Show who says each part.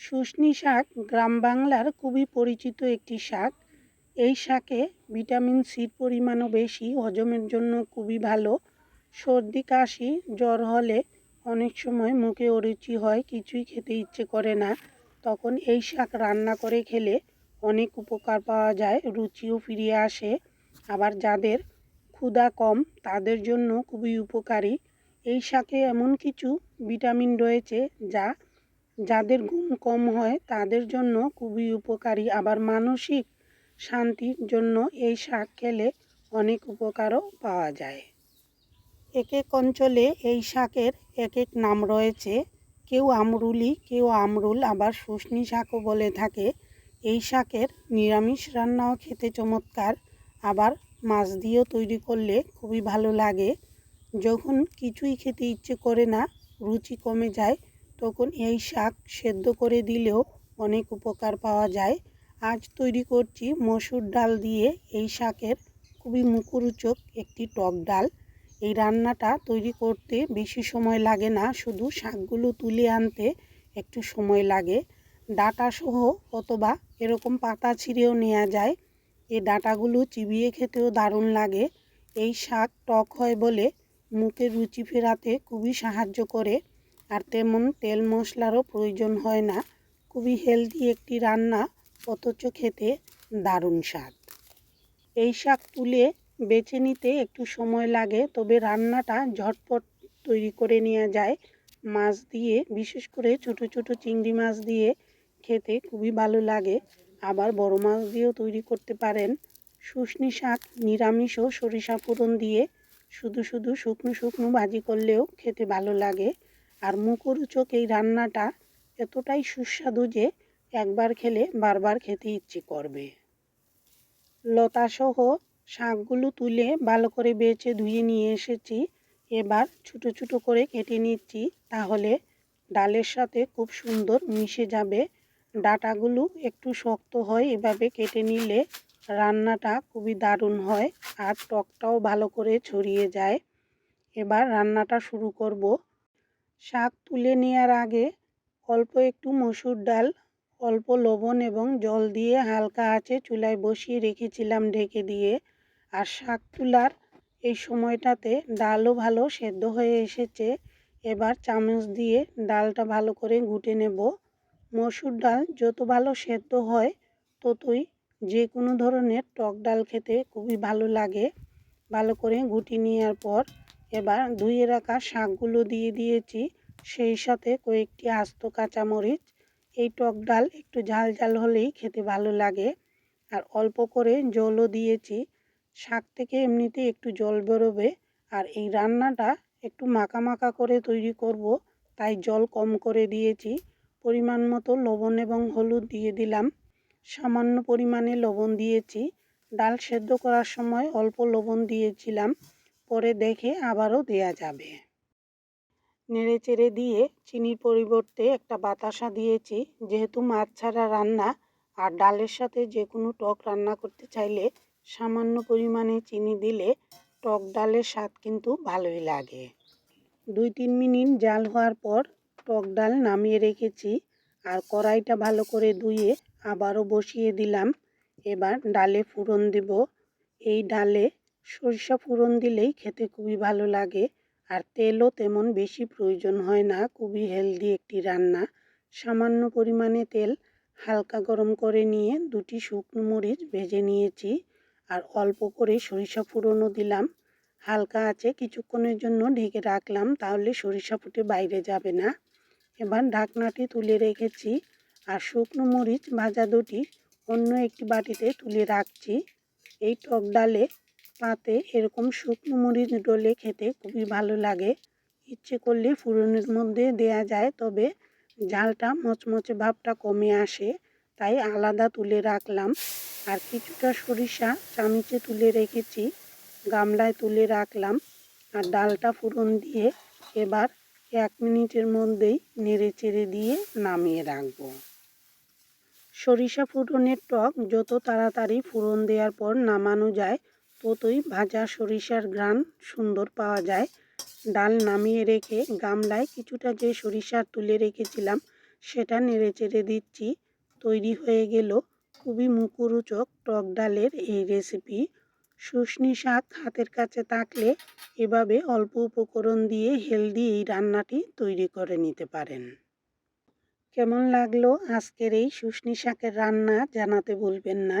Speaker 1: শুশনি শাক গ্রাম বাংলার খুবই পরিচিত একটি শাক। এই শাকে ভিটামিন সির পরিমাণও বেশি, হজমের জন্য খুবই ভালো। সর্দি, কাশি, জ্বর হলে অনেক সময় মুখে অরুচি হয়, কিছুই খেতে ইচ্ছে করে না। তখন এই শাক রান্না করে খেলে অনেক উপকার পাওয়া যায়, রুচিও ফিরিয়ে আসে। আবার যাদের ক্ষুধা কম, তাদের জন্য খুবই উপকারী। এই শাকে এমন কিছু ভিটামিন রয়েছে যা যাদের ঘুম কম হয়, তাদের জন্য খুবই উপকারী। আবার মানসিক শান্তির জন্য এই শাক খেলে অনেক উপকারও পাওয়া যায়। এক এক অঞ্চলে এই শাকের এক এক নাম রয়েছে। কেউ আমরুলি, কেউ আমরুল, আবার শুশনি শাকও বলে থাকে। এই শাকের নিরামিষ রান্নাও খেতে চমৎকার। আবার মাছ দিয়েও তৈরি করলে খুবই ভালো লাগে। যখন কিছুই খেতে ইচ্ছে করে না, রুচি কমে যায় তখন এই শাক সেদ্ধ করে দিলেও অনেক উপকার পাওয়া যায়। আজ তৈরি করছি মসুর ডাল দিয়ে এই শাকের খুবই মুখরোচক একটি টক ডাল। এই রান্নাটা তৈরি করতে বেশি সময় লাগে না, শুধু শাকগুলো তুলে আনতে একটু সময় লাগে। ডাটা সহ অথবা এরকম পাতা ছিঁড়েও নেওয়া যায়। এই ডাটাগুলো চিবিয়ে খেতেও দারুণ লাগে। এই শাক টক হয় বলে মুখের রুচি ফেরাতে খুবই সাহায্য করে। আর তেমন তেল মশলারও প্রয়োজন হয় না। খুবই হেলদি একটি রান্না, অথচ খেতে দারুণ স্বাদ। এই শাক তুলে বেছে নিতে একটু সময় লাগে, তবে রান্নাটা ঝটপট তৈরি করে নেওয়া যায়। মাছ দিয়ে, বিশেষ করে ছোট ছোট চিংড়ি মাছ দিয়ে খেতে খুবই ভালো লাগে। আবার বড় মাছ দিয়েও তৈরি করতে পারেন। শুশনি শাক, নিরামিষ ও সরিষা ফোড়ন দিয়ে শুধু শুধু শুকনো শুকনো ভাজি করলেও খেতে ভালো লাগে। আর মুখরোচক এই রান্নাটা এতটাই সুস্বাদু যে একবার খেলে বারবার খেতে ইচ্ছে করবে। লতাসহ শাকগুলো তুলে ভালো করে বেছে ধুয়ে নিয়ে এসেছি। এবার ছোটো ছোটো করে কেটে নিচ্ছি, তাহলে ডালের সাথে খুব সুন্দর মিশে যাবে। ডাটাগুলো একটু শক্ত হয়, এভাবে কেটে নিলে রান্নাটা খুবই দারুণ হয় আর টকটাও ভালো করে ছড়িয়ে যায়। এবার রান্নাটা শুরু করব। শাক তুলে নেওয়ার আগে অল্প একটু মসুর ডাল, অল্প লবণ এবং জল দিয়ে হালকা আঁচে চুলায় বসিয়ে রেখেছিলাম ঢেকে দিয়ে। আর শাক তুলার এই সময়টাতে ডালও ভালো সেদ্ধ হয়ে এসেছে। এবার চামচ দিয়ে ডালটা ভালো করে ঘুটে নেব। মসুর ডাল যত ভালো সেদ্ধ হয়, ততই যে কোনো ধরনের টক ডাল খেতে খুবই ভালো লাগে। ভালো করে ঘুটি নেওয়ার পর এবার ধুয়ে রাখা শাকগুলো দিয়ে দিয়েছি। সেই সাথে কয়েকটি আস্ত কাঁচামরিচ, এই টক ডাল একটু ঝাল ঝাল হলেই খেতে ভালো লাগে। আর অল্প করে জলও দিয়েছি। শাক থেকে এমনিতে একটু জল বেরোবে আর এই রান্নাটা একটু মাখা মাখা করে তৈরি করব, তাই জল কম করে দিয়েছি। পরিমাণ মতো লবণ এবং হলুদ দিয়ে দিলাম। সামান্য পরিমাণে লবণ দিয়েছি। ডাল সেদ্ধ করার সময় অল্প লবণ দিয়েছিলাম। পরে দেখে আবারও দেয়া যাবে। নেড়ে চেড়ে দিয়ে চিনির পরিবর্তে একটা বাতাসা দিয়েছি। যেহেতু মাছ ছাড়া রান্না আর ডালের সাথে যে কোনো টক রান্না করতে চাইলে সামান্য পরিমাণে চিনি দিলে টক ডালের স্বাদ কিন্তু ভালোই লাগে। দুই তিন মিনিট জাল হওয়ার পর টক ডাল নামিয়ে রেখেছি আর কড়াইটা ভালো করে ধুয়ে আবারও বসিয়ে দিলাম। এবার ডালে ফুরন দিব। এই ডালে সরিষা ফুরন দিলেই খেতে খুবই ভালো লাগে। আর তেলও তেমন বেশি প্রয়োজন হয় না, খুবই হেলদি একটি রান্না। সামান্য পরিমাণে তেল হালকা গরম করে নিয়ে দুটি শুকনো মরিচ ভেজে নিয়েছি। আর অল্প করে সরিষা ফুরনও দিলাম। হালকা আছে, কিছুক্ষণের জন্য ঢেকে রাখলাম, তাহলে সরিষা ফুটে বাইরে যাবে না। এবার ঢাকনাটি তুলে রেখেছি আর শুকনো মরিচ ভাজা দুটি অন্য একটি বাটিতে তুলে রাখছি। এই টক ডালে পাতে এরকম শুকনো মরিচ ডলে খেতে খুবই ভালো লাগে। ইচ্ছে করলে ফুরনের মধ্যে দেয়া যায়, তবে ঝালটা মচমচে ভাবটা কমে আসে, তাই আলাদা তুলে রাখলাম। আর কিছুটা সরিষা চামিচে তুলে রেখেছি, গামলায় তুলে রাখলাম। আর ডালটা ফুরন দিয়ে এবার এক মিনিটের মধ্যেই নেড়ে চেড়ে দিয়ে নামিয়ে রাখব। সরিষা ফুটনের টক যত তাড়াতাড়ি ফুরন দেওয়ার পর নামানো যায় ততই ভাজা সরিষার ঘ্রাণ সুন্দর পাওয়া যায়। ডাল নামিয়ে রেখে গামলায় কিছুটা যে সরিষা তুলে রেখেছিলাম, সেটা নেড়ে চেড়ে দিচ্ছি। তৈরি হয়ে গেল খুবই মুখরোচক টক ডালের এই রেসিপি শুশনি শাক হাতের কাছে থাকলে এভাবে অল্প উপকরণ দিয়ে হেলদি এই রান্নাটি তৈরি করে নিতে পারেন। কেমন লাগল আজকের এই শুশনি শাকের রান্না জানাতে ভুলবেন না।